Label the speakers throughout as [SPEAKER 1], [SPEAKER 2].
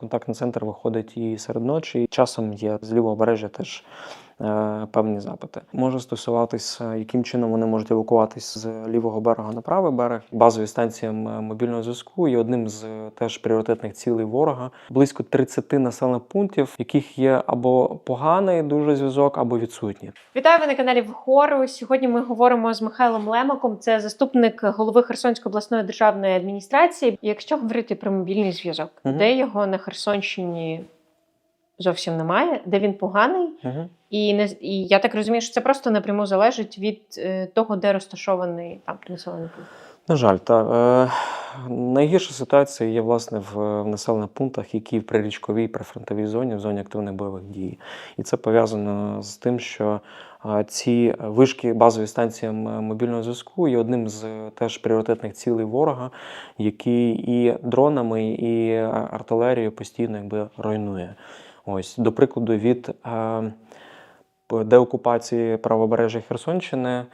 [SPEAKER 1] Контактний центр виходить і серед ночі. Часом є з лівого бережжя теж певні запити. Може стосуватися, яким чином вони можуть евакуватись з лівого берега на правий берег. Базові станції мобільного зв'язку є одним з е, теж пріоритетних цілей ворога. Близько 30 населених пунктів, в яких є або поганий дуже зв'язок, або відсутній.
[SPEAKER 2] Вітаю ви на каналі Вхору. Сьогодні ми говоримо з Михайлом Лемаком. Це заступник голови Херсонської обласної державної адміністрації. Якщо говорити про мобільний зв'язок,
[SPEAKER 1] Мгм.
[SPEAKER 2] де його на Херсонщині зовсім немає, де він поганий,
[SPEAKER 1] Угу.
[SPEAKER 2] і не і я так розумію, що це просто напряму залежить від е, того, де розташований там населений пункт.
[SPEAKER 1] На жаль, так. Е, найгірша ситуація є власне в, в населених пунктах, які в прирічковій прифронтовій зоні, в зоні активних бойових дій. І це пов'язано з тим, що е, ці вишки базові станції мобільного зв'язку є одним з е, теж пріоритетних цілей ворога, який і дронами, і артилерією постійно якби руйнує. Ось, до прикладу, від е, деокупації правобережжя Херсонщини.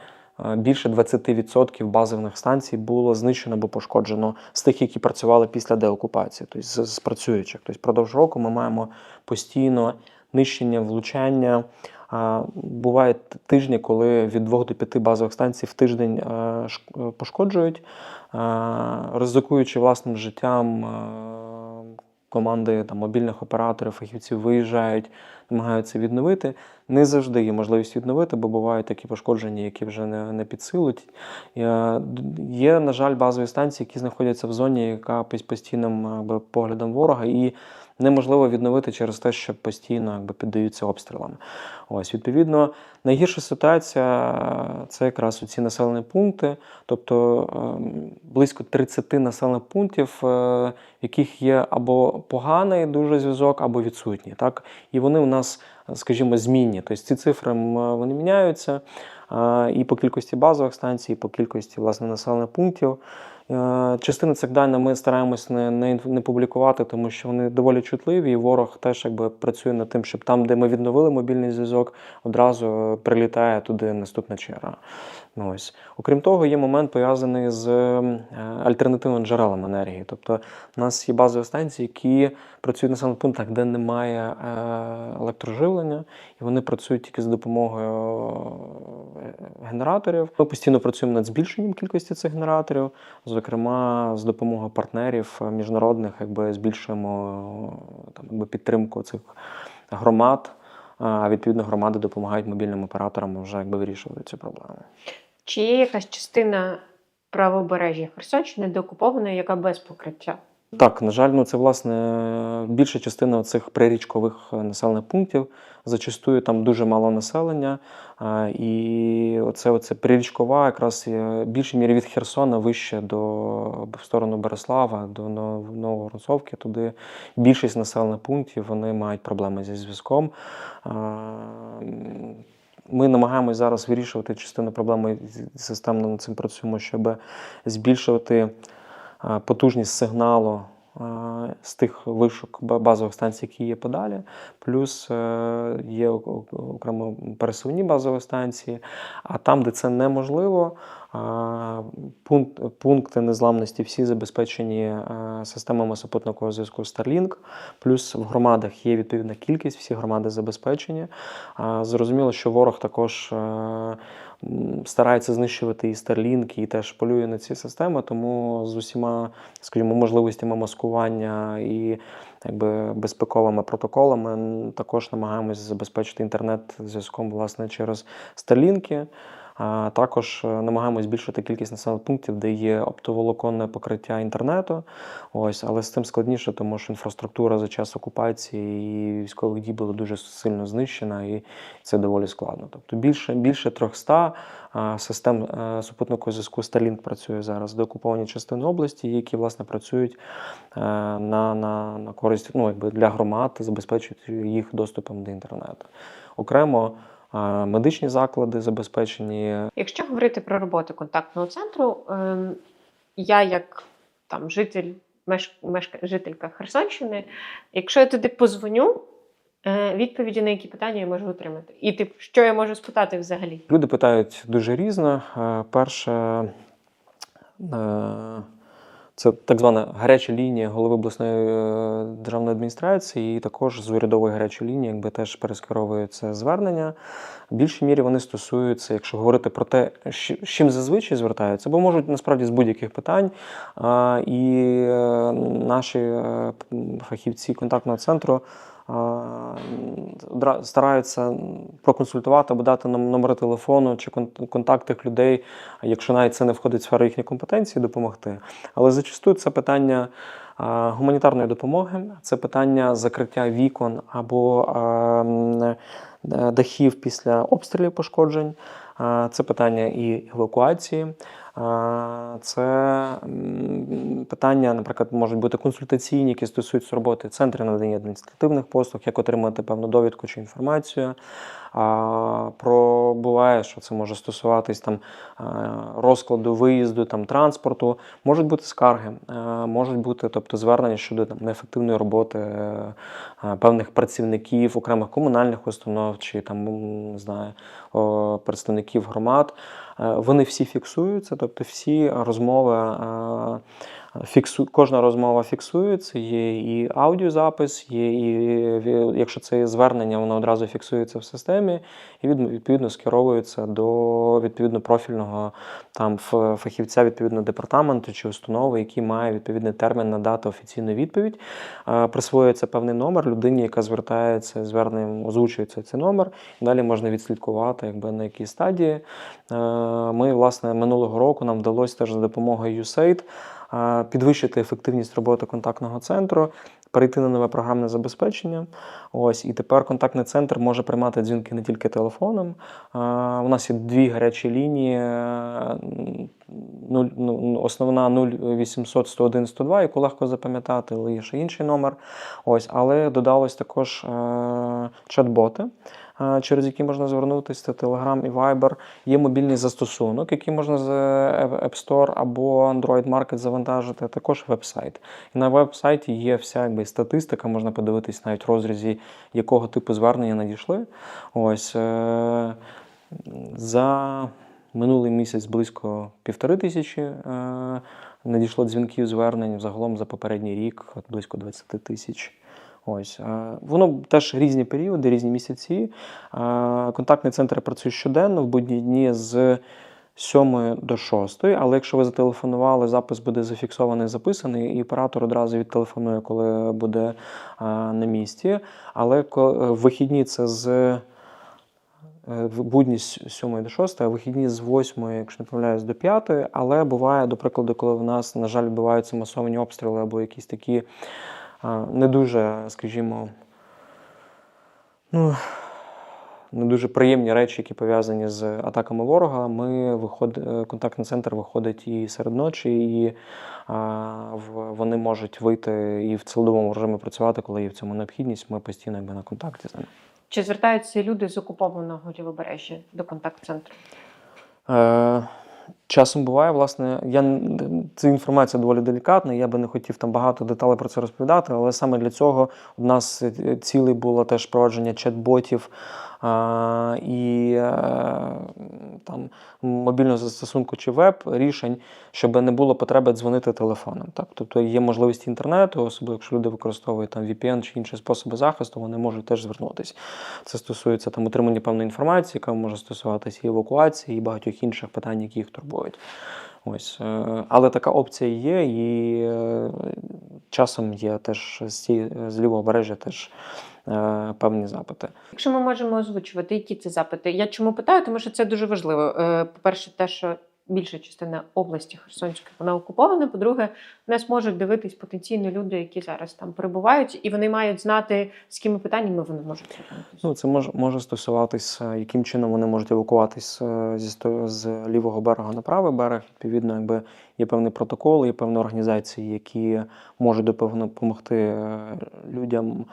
[SPEAKER 1] Е, Більше 20% базових станцій було знищено або пошкоджено з тих, які працювали після деокупації, тобто з, працюючих. Тобто впродовж року ми маємо постійно нищення, влучання. А, Бувають тижні, коли від 2 до 5 базових станцій в тиждень е, шк- е, пошкоджують, е, ризикуючи власним життям. Е, Команди там, мобільних операторів, фахівців виїжджають, намагаються відновити. Не завжди є можливість відновити, бо бувають такі пошкодження, які вже не, не під силу. Е, Є, на жаль, базові станції, які знаходяться в зоні, яка під постійним поглядом ворога, і неможливо відновити через те, що постійно якби, піддаються обстрілам. Ось, відповідно, найгірша ситуація це якраз ці населені пункти, тобто ем, близько 30 населених пунктів, е, в яких є або поганий дуже зв'язок, або відсутній. Так? І вони у нас, скажімо, змінні. Тобто ці цифри вони міняються е, і по кількості базових станцій, і по кількості власне населених пунктів. Е, Частину цих даних ми стараємось не, не, не публікувати, тому що вони доволі чутливі, і ворог теж якби працює над тим, щоб там, де ми відновили мобільний зв'язок, одразу е, прилітає туди наступна черга. Ну, ось. Окрім того, є момент пов'язаний з е, альтернативними джерелами енергії. Тобто, у нас є базові станції, які працюють на населених пунктах, де немає е, електроживлення, і вони працюють тільки за допомогою е, генераторів. Ми постійно працюємо над збільшенням кількості цих генераторів. Зокрема, з допомогою партнерів міжнародних, якби збільшуємо там, якби підтримку цих громад. А відповідно громади допомагають мобільним операторам вже якби вирішувати цю проблему.
[SPEAKER 2] Чи є якась частина правобережжя Херсонщини деокупованої, яка без покриття?
[SPEAKER 1] Так, на жаль, ну це власне більша частина цих прирічкових е, населених пунктів. Зачастую там дуже мало населення, і оце, оце прирічкова, якраз більшій мірі від Херсона вище до в сторону Береслава, до Нов- Нововоронцовки. Туди більшість населених пунктів вони мають проблеми зі зв'язком. Ми намагаємось зараз вирішувати частину проблеми системно над цим працюємо, щоб збільшувати потужність сигналу з тих вишок базових станцій, які є подалі. Плюс е, є окремо пересувні базові станції. А там, де це неможливо, пункт, пункти незламності всі забезпечені е, системами супутникового зв'язку Starlink. Плюс в громадах є відповідна кількість, всі громади забезпечені. Зрозуміло, що ворог також е, старається знищувати і Starlink, і теж полює на ці системи, тому з усіма, скажімо, можливостями маскування і якби безпековими протоколами також намагаємось забезпечити інтернет зв'язком власне через Starlink. Також е, намагаємось збільшити кількість населених пунктів, де є оптоволоконне покриття інтернету. Ось, але з цим складніше, тому що інфраструктура за час окупації і військових дій була дуже сильно знищена, і це доволі складно. Тобто більше, більше 300 систем е, супутникового зв'язку Starlink працює зараз в деокупованій частини області, які власне працюють е, на, на, на користь ну, якби для громад, забезпечують їх доступом до інтернету. Окремо. Медичні заклади забезпечені
[SPEAKER 2] Якщо говорити про роботу контактного центру, ем, я як там житель, меш, мешка, жителька Херсонщини, якщо я туди позвоню, е, відповіді на які питання я можу отримати. І типу, що я можу спитати взагалі?
[SPEAKER 1] Люди питають дуже різно. Е, Перше, е, Це так звана гаряча лінія голови обласної е, державної адміністрації, і також з урядової гарячої лінії, якби теж перескеровується звернення. В більшій мірі вони стосуються, якщо говорити про те, з чим зазвичай звертаються, бо можуть насправді з будь-яких питань. І е, наші е, фахівці контактного центру стараються проконсультувати або дати нам номери телефону чи кон- контакт тих людей, якщо навіть це не входить в сферу їхньої компетенції, допомогти. Але зачастую це питання гуманітарної допомоги, це питання закриття вікон або дахів після обстрілів пошкоджень. Це питання і евакуації, це питання, наприклад, можуть бути консультаційні, які стосуються роботи центрів надання адміністративних послуг, як отримати певну довідку чи інформацію. А, про буває, що це може стосуватись там розкладу виїзду, там транспорту. Можуть бути скарги, можуть бути тобто звернення щодо там неефективної роботи певних працівників окремих комунальних установ чи там не знаю представників громад. Е, Вони всі фіксуються, тобто всі розмови. Е, Фіксу... Кожна розмова фіксується, є і аудіозапис, є і якщо це є звернення, воно одразу фіксується в системі і відповідно скеровується до відповідно профільного там фахівця відповідно департаменту чи установи, який має відповідний термін надати офіційну відповідь. Е, Присвоюється певний номер людині, яка звертається зверненням, озвучується цей номер. Далі можна відслідкувати, якби на якій стадії. Е, Ми, власне, минулого року нам вдалося теж за допомогою USAID е, підвищити ефективність роботи контактного центру, перейти на нове програмне забезпечення. Ось і тепер контактний центр може приймати дзвінки не тільки телефоном. У нас є дві гарячі лінії. е, ну, Основна 0800 101 102, яку легко запам'ятати, але є ще інший номер. Ось, але додалось також е, чат-боти. Е, Через які можна звернутися, це Telegram і Viber. Є мобільний застосунок, який можна з App Store або Android Market завантажити, також веб-сайт. І на веб-сайті є вся якби, статистика, можна подивитись навіть в розрізі, якого типу звернення надійшли. Ось е, за минулий місяць близько півтори тисячі е, надійшло дзвінків звернень. Загалом за попередній рік близько 20 тисяч. Ось е, воно теж різні періоди, різні місяці. Е, Контактний центр працює щоденно в будні дні з 7 до 6, але якщо ви зателефонували, запис буде зафіксований, записаний, і оператор одразу відтелефонує, коли буде е, на місці. Але вихідні це з будні з 7 до 6, а вихідні з 8, якщо не помиляюсь, до 5. Але буває, до прикладу, коли в нас, на жаль, відбуваються масовані обстріли або якісь такі не дуже, скажімо, ну, не дуже приємні речі, які пов'язані з атаками ворога. Ми виход... е, контактний центр виходить і серед ночі, і а, вони можуть вийти і в цілодобовому режимі працювати, коли є в цьому необхідність. Ми постійно якби на контакті з ними.
[SPEAKER 2] Чи звертаються люди з окупованого лівобережжя до контакт-центру?
[SPEAKER 1] Е, часом буває, власне, я ця інформація доволі делікатна. Я би не хотів там багато деталей про це розповідати, але саме для цього у нас е, цілий було теж провадження чат-ботів і е, там мобільного застосунку чи веб рішень, щоб не було потреби дзвонити телефоном. Так? Тобто є можливість інтернету, особливо якщо люди використовують там VPN чи інші способи захисту, вони можуть теж звернутися. Це стосується там утримання певної інформації, яка може стосуватися і евакуації, і багатьох інших питань, які їх турбують. Ось, е, але така опція є, і е, часом є теж з, лівого бережжя теж е, певні запити.
[SPEAKER 2] Якщо ми можемо озвучувати, які це запити? Я чому питаю? Тому що це дуже важливо. По-перше, те, що більша частина області Херсонської вона окупована. По-друге, нас можуть дивитись потенційно люди, які зараз там перебувають, і вони мають знати, з якими питаннями вони можуть звернутися.
[SPEAKER 1] Ну, це може, може стосуватися, яким чином вони можуть евакуватись е, зі з лівого берега на правий берег. Відповідно, якби є певний протокол, є певні організації, які можуть допомогти- е, людям,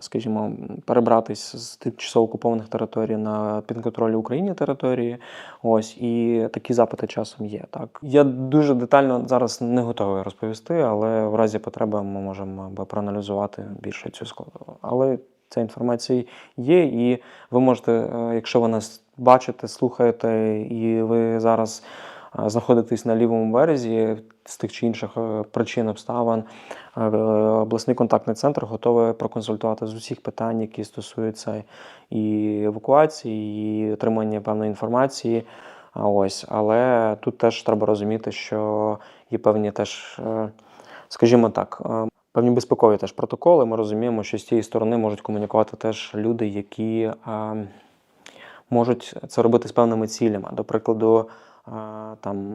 [SPEAKER 1] скажімо, перебратись з тимчасово окупованих територій на підконтролі Україні території. Ось і такі запити часом є. Так я дуже детально зараз не готовий розповісти, але в разі потреби ми можемо проаналізувати більше цю складову. Але ця інформація є, і ви можете, е, якщо ви нас бачите, слухаєте, і ви зараз е, знаходитись на лівому березі з тих чи інших е, причин обставин, обласний контактний центр готовий проконсультувати з усіх питань, які стосуються і евакуації, і отримання певної інформації. Ось, але тут теж треба розуміти, що є певні теж, е, скажімо так, е, певні безпекові теж протоколи. Ми розуміємо, що з цієї сторони можуть комунікувати теж люди, які е, можуть це робити з певними цілями. До прикладу, там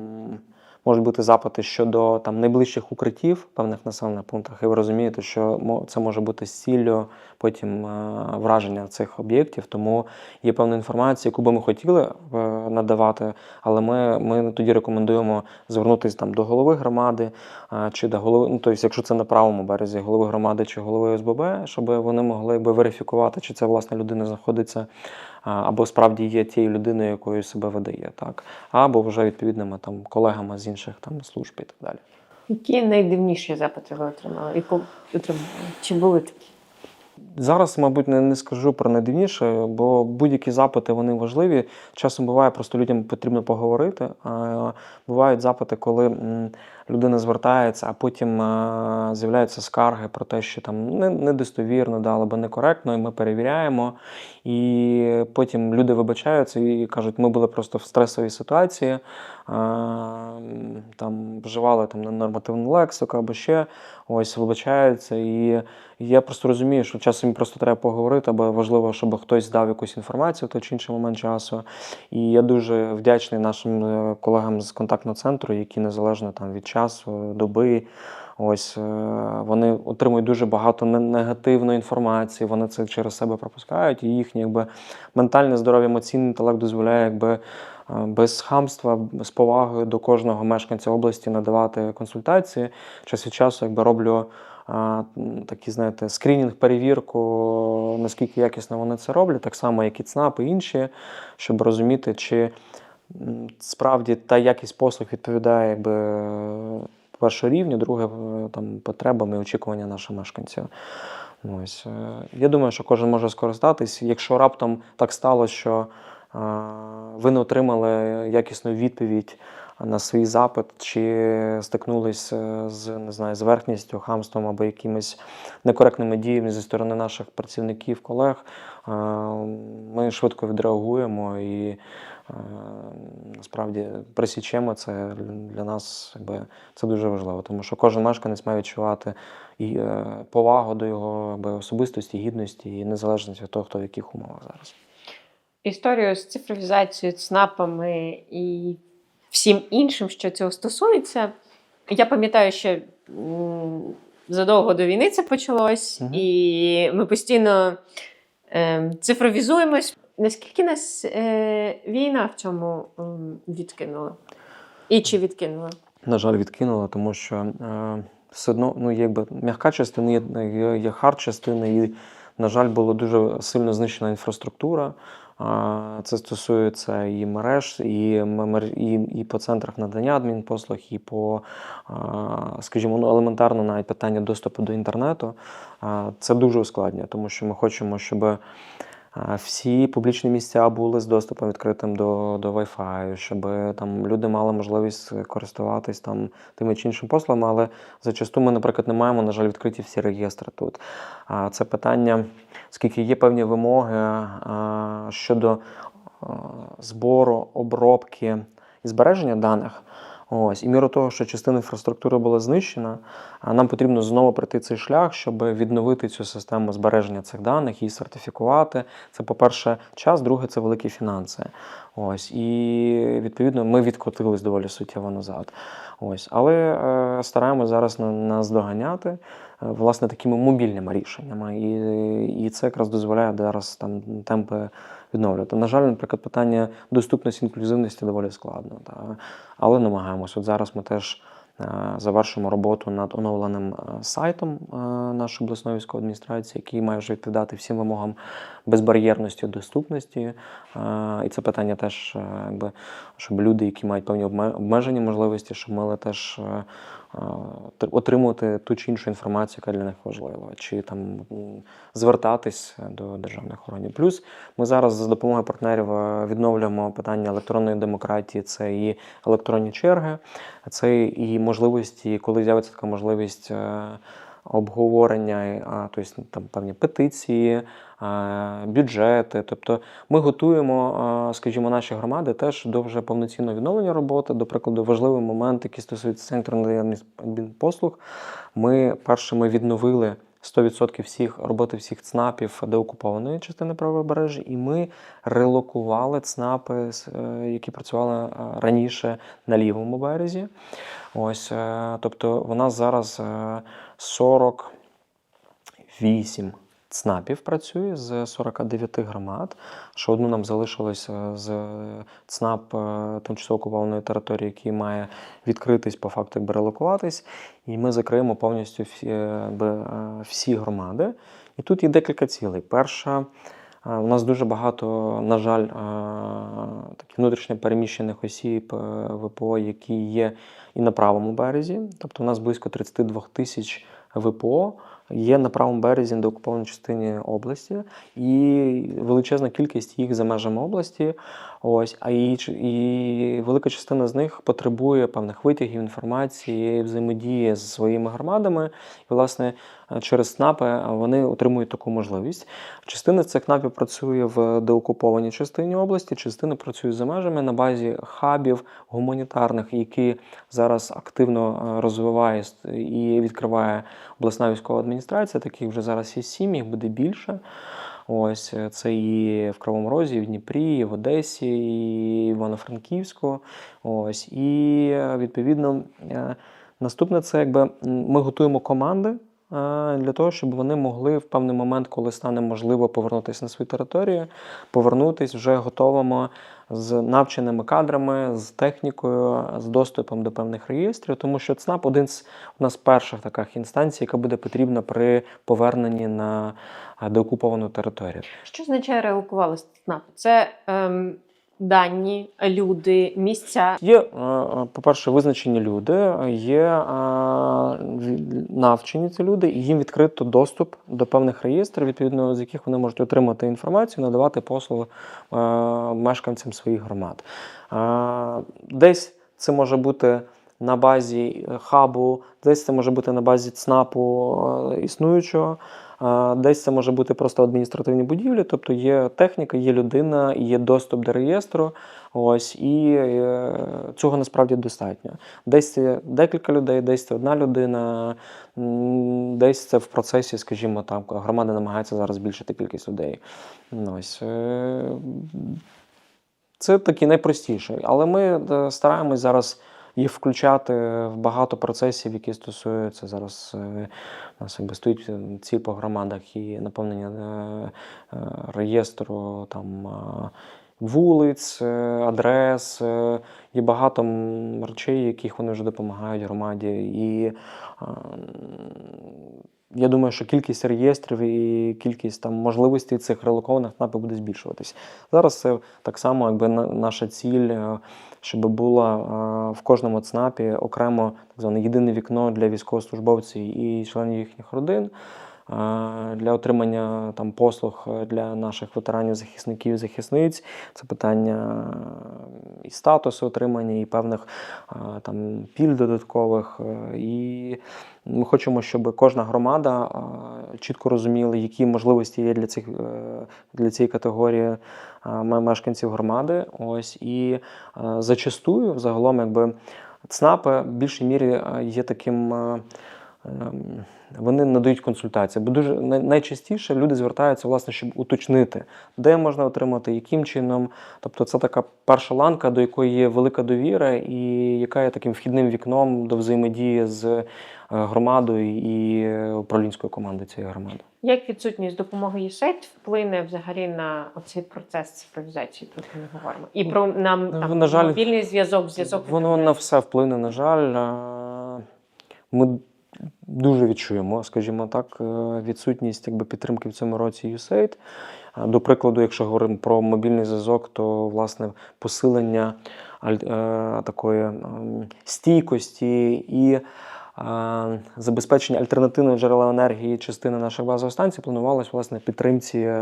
[SPEAKER 1] можуть бути запити щодо там найближчих укриттів певних населених пунктах, і ви розумієте, що це може бути з ціллю потім е, враження цих об'єктів. Тому є певна інформація, яку би ми хотіли е, надавати, але ми, ми тоді рекомендуємо звернутися там до голови громади е, чи до голови, ну тобто, якщо це на правому березі, голови громади чи голови ОСББ, щоб вони могли якби верифікувати, чи це власне людина знаходиться або справді є тією людиною, якою себе видає, так або вже відповідними там колегами з інших там служб і так далі.
[SPEAKER 2] Які найдивніші запити ви отримали? І отримали? Чи були такі?
[SPEAKER 1] Зараз, мабуть, не, не скажу про найдивніше, бо будь-які запити вони важливі. Часом буває, просто людям потрібно поговорити. А бувають запити, коли м, людина звертається, а потім е, з'являються скарги про те, що там недостовірно да, або некоректно, і ми перевіряємо. І потім люди вибачаються і кажуть, ми були просто в стресовій ситуації, е, там вживали там ненормативну лексику або ще ось вибачаються. І я просто розумію, що часом просто треба поговорити, або важливо, щоб хтось дав якусь інформацію в той чи інший момент часу. І я дуже вдячний нашим е, колегам з контактного центру, які незалежно там від часу, доби. Ось е, вони отримують дуже багато негативної інформації, вони це через себе пропускають, і їхнє якби ментальне здоров'я, емоційний інтелект дозволяє якби е, без хамства, з повагою до кожного мешканця області надавати консультації. Час від часу якби роблю такі, знаєте, скринінг, перевірку, наскільки якісно вони це роблять, так само, як і ЦНАП і інші, щоб розуміти, чи справді та якість послуг відповідає якби, першого рівня, друге е, там, потребам і очікування наших мешканців. Ось. е, Я думаю, що кожен може скористатись. Якщо раптом так сталося, що е, ви не отримали якісну відповідь на свій запит, чи стикнулись е, з не знаю, з верхністю, хамством або якимись некоректними діями зі сторони наших працівників, колег, е, ми швидко відреагуємо і е, насправді присічемо це для нас, якби це дуже важливо, тому що кожен мешканець має відчувати і е, повагу до його якби, особистості, гідності і незалежності від того, хто в яких умовах зараз.
[SPEAKER 2] Історію з цифровізацією, ЦНАПами і всім іншим, що цього стосується. Я пам'ятаю, що задовго до війни це почалось,
[SPEAKER 1] Мгм.
[SPEAKER 2] і ми постійно е, цифровізуємось. Наскільки нас е, війна в цьому відкинула? І чи відкинула?
[SPEAKER 1] На жаль, відкинула, тому що е, все одно ну, якби м'яка частина є, є, є хард частина, і, на жаль, була дуже сильно знищена інфраструктура. Це стосується і мереж, і, і, і по центрах надання адмінпослуг, і по, скажімо, ну, елементарно навіть питання доступу до інтернету. Це дуже ускладнює, тому що ми хочемо, щоб всі публічні місця були з доступом відкритим до, до Wi-Fi, щоб там люди мали можливість користуватись там тими чи іншими послугами, але зачасту ми, наприклад, не маємо, на жаль, відкриті всі реєстри тут. А це питання, оскільки є певні вимоги щодо збору, обробки і збереження даних. Ось, і міру того, що частина інфраструктури була знищена, нам потрібно знову пройти цей шлях, щоб відновити цю систему збереження цих даних і сертифікувати. Це, по-перше, час, друге це великі фінанси. Ось, і відповідно ми відкотились доволі суттєво назад. Ось, але е, стараємося зараз на- наздоганяти е, власне такими мобільними рішеннями. І, і це якраз дозволяє зараз там темпи відновлювати. На жаль, наприклад, питання доступності інклюзивності доволі складно. Та, але намагаємося. От зараз ми теж е, завершимо роботу над оновленим е, сайтом е, нашої обласної військової адміністрації, який має вже відповідати всім вимогам безбар'єрності, доступності. І це питання теж, якби, щоб люди, які мають певні обме- обмежені можливості, щоб мали теж отримувати ту чи іншу інформацію, яка для них важлива, чи там звертатись до державних органів. Плюс ми зараз за допомогою партнерів е, відновлюємо питання електронної демократії, це і електронні черги, це і можливості, коли з'явиться така можливість. е, Обговорення, а, тобто там певні петиції, бюджети. Тобто ми готуємо, скажімо, наші громади теж до вже повноцінного відновлення роботи. До прикладу, важливий момент, який стосується центру надання адмінпослуг. Ми першими відновили 100% всіх роботи всіх ЦНАПів деокупованої частини правобережжя, і ми релокували ЦНАПи, е, які працювали е, раніше на лівому березі. Ось, е, тобто, в нас зараз е, 48 ЦНАПів працює з 49 громад. Ще одну нам залишилось е, з ЦНАП е, тимчасово окупованої території, який має відкритись по факту, якби релокуватись. І ми закриємо повністю всі, е, е, всі громади. І тут є декілька цілей. Перша. е, У нас дуже багато, на жаль, е, таких внутрішньо переміщених осіб е, ВПО, які є і на правому березі. Тобто у нас близько 32 тисяч ВПО є на правому березі на частини області, і величезна кількість їх за межами області. Ось, а і, і велика частина з них потребує певних витягів інформації, взаємодії з своїми громадами. І, власне, через СНАПи вони отримують таку можливість. Частина цих КНАПів працює в деокупованій частині області, частина працює за межами на базі хабів гуманітарних, які зараз активно е, розвиває і відкриває обласна військова адміністрація. Таких вже зараз є сім, їх буде більше. Ось е, це і в Кривому Розі, і в Дніпрі, і в Одесі, і Івано-Франківську. Ось і е, відповідно е, наступне це якби ми готуємо команди. Для того, щоб вони могли в певний момент, коли стане можливо повернутися на свою територію, повернутися вже готовими з навченими кадрами, з технікою, з доступом до певних реєстрів, тому що ЦНАП один з у нас перших таких інстанцій, яка буде потрібна при поверненні на е, деокуповану територію.
[SPEAKER 2] Що означає релокували СНАП? Це ем, дані, люди, місця.
[SPEAKER 1] Є, е, е, по-перше, визначені люди, є е, навчені ці люди, і їм відкрито доступ до певних реєстрів, відповідно з яких вони можуть отримати інформацію, надавати послуги мешканцям своїх громад. Десь це може бути на базі е, хабу, десь це може бути на базі ЦНАПу е, існуючого. Десь це може бути просто адміністративні будівлі, тобто є техніка, є людина, є доступ до реєстру. Ось і е, цього насправді достатньо. Десь це декілька людей, десь це одна людина, десь це в процесі, скажімо, там громада намагається зараз збільшити кількість людей. Ось е, це такі найпростіші, але ми е, стараємось зараз їх включати в багато процесів, які стосуються зараз. е, У нас якби стоїть ціль по громадах і наповнення е, е, реєстру там. Е, Вулиць, е, адрес, е, є багато речей, яких вони вже допомагають громаді. І е, я думаю, що кількість реєстрів і кількість там можливостей цих релокованих НАПів буде збільшуватись. Зараз це так само, якби наша ціль, е, щоб було е, в кожному ЦНАПі окремо так зване єдине вікно для військовослужбовців і членів їхніх родин. Е, Для отримання там послуг е, для наших ветеранів, захисників, захисниць це питання е, і статусу отримання, і певних там піль додаткових. І ми хочемо, щоб кожна громада чітко розуміла, які можливості є для цих для цієї категорії мешканців громади. Ось і зачастую, взагалом, якби ЦНАПи в більшій мірі є таким. Ем, Вони надають консультації, бо дуже найчастіше люди звертаються, власне, щоб уточнити, де можна отримати, яким чином. Тобто, це така перша ланка, до якої є велика довіра, і яка є таким вхідним вікном до взаємодії з е, громадою і е, управлінською командою цієї громади.
[SPEAKER 2] Як відсутність допомоги ЄСЕЙД вплине взагалі на оцей процес цифровізації, який ми говоримо? І про нам
[SPEAKER 1] Ну,
[SPEAKER 2] там,
[SPEAKER 1] на жаль,
[SPEAKER 2] мобільний зв'язок, зв'язок.
[SPEAKER 1] Воно на все вплине, на жаль. Е, Ми дуже відчуємо, скажімо так, е, відсутність якби, підтримки в цьому році USAID. До прикладу, якщо говоримо про мобільний зв'язок, то власне посилення е, такої стійкості і е, забезпечення альтернативного джерела енергії частини наших базових станцій планувалось власне підтримці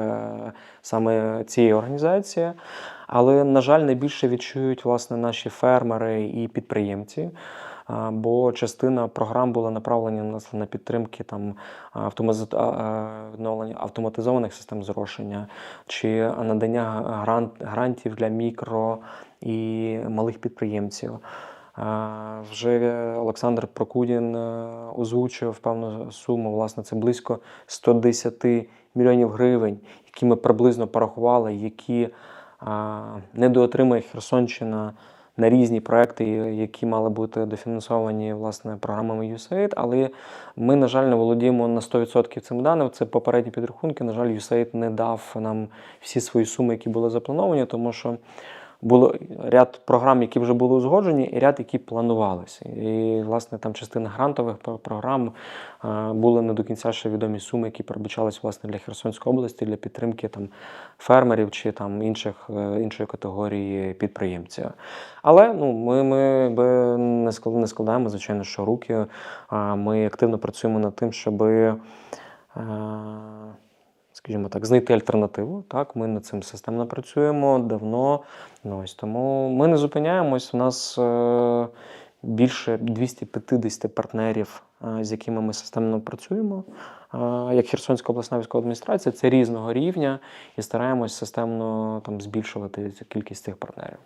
[SPEAKER 1] саме цієї організації. Але, на жаль, найбільше відчують власне наші фермери і підприємці. Бо частина програм була направлена власне, на підтримки там відновлення автоматизованих систем зрошення чи надання грант, грантів для мікро і малих підприємців. Вже Олександр Прокудін е, озвучив певну суму. Власне, це близько 110 мільйонів гривень, які ми приблизно порахували, які а, недоотримає Херсонщина на різні проекти, які мали бути дофінансовані власне програмами USAID, але ми, на жаль, не володіємо на 100% цим даним. Це попередні підрахунки. На жаль, USAID не дав нам всі свої суми, які були заплановані, тому що було ряд програм, які вже були узгоджені, і ряд, які планувалися. І, власне, там частина грантових програм е, були не до кінця ще відомі суми, які передбачались власне для Херсонської області для підтримки там фермерів чи там інших е, іншої категорії підприємців. Але ну ми, ми би не складаємо, звичайно, що руки. Ми активно працюємо над тим, щоб, скажімо так, знайти альтернативу. Так, ми над цим системно працюємо давно. Ну, ось тому ми не зупиняємось. У нас е, більше 250 партнерів, е, з якими ми системно працюємо. Е, Як Херсонська обласна військова адміністрація, це різного рівня, і стараємось системно там збільшувати кількість цих партнерів.